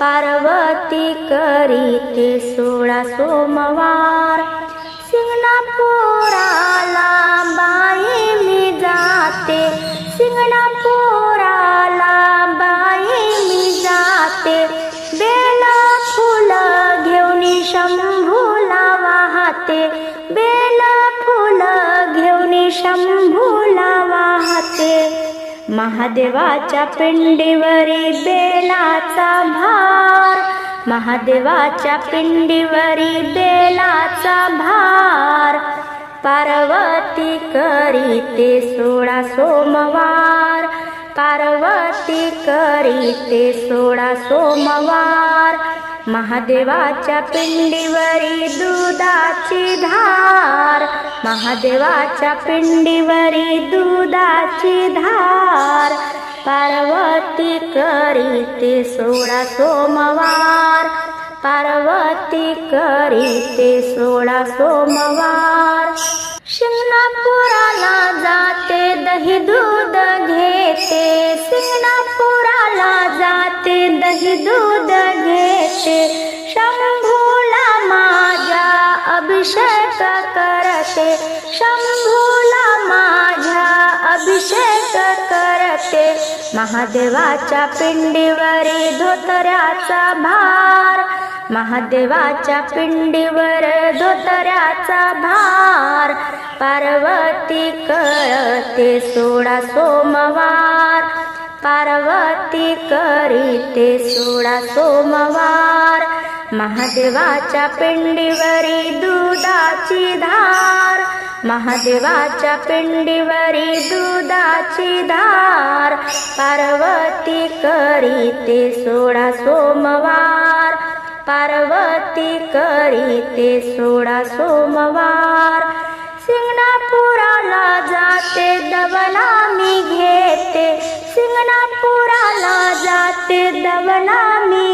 पार्वती करीते सोळा सोमवार. सिंगणापुराला बाई मी जाते. सिंगणापुराला बाई मी जाते. बेला फुल घेऊन शंभूला वाहते. बेल फुल घेऊन शंभूला वाहते. महादेवाच्या पिंडीवरी बेलाचा भार. महादेवाच्या पिंडीवरी बेलाचा भार. पार्वती करीते सोळा सोमवार. पार्वती करीते सोळा सोमवार. महादेवाच्या पिंडीवरी दुधाची धार. महादेवाच्या पिंडीवरी दुधाची धार पार्वती करीते सोळा सोमवार. पार्वती करीते सोळा सोमवार. शिंगणापुराला जाते दही दूध घेते. शिंगणापुराला जाते दही दूध घेते. शंभूला माझ्या अभिषेक करते. शंभूला माझ्या अभिषेक करते. महादेवाच्या पिंडीवरी धोतऱ्याचा भार. महादेवाच्या पिंडीवर धोतऱ्याचा भार. पार्वती करते सोळा सोमवार. पार्वती करीते सोळा सोमवार. महादेवाच्या पिंडीवरी दुधाची धार. महादेवाच्या पिंडीवरी दुधाची धार. पार्वती करीते सोळा सोमवार. पार्वती करीते सोळा सोमवार. सिंगणापुराला जाते दवला मी घेते. सिंगणापुराला जाते दवला मी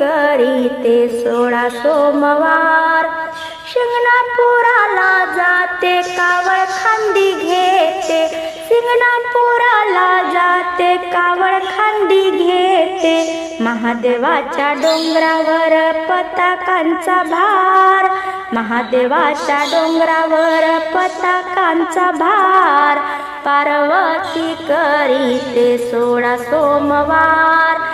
करीते सोळा सोमवार. शिंगणापुराला जाते कावळ खांदी घेते. शिंगणापुराला जाते कावळ खांदी घेते. महादेवाच्या डोंगरावर पताकांचा भार. महादेवाच्या डोंगरावर पताकांचा भार. पार्वती करीते सोळा सोमवार.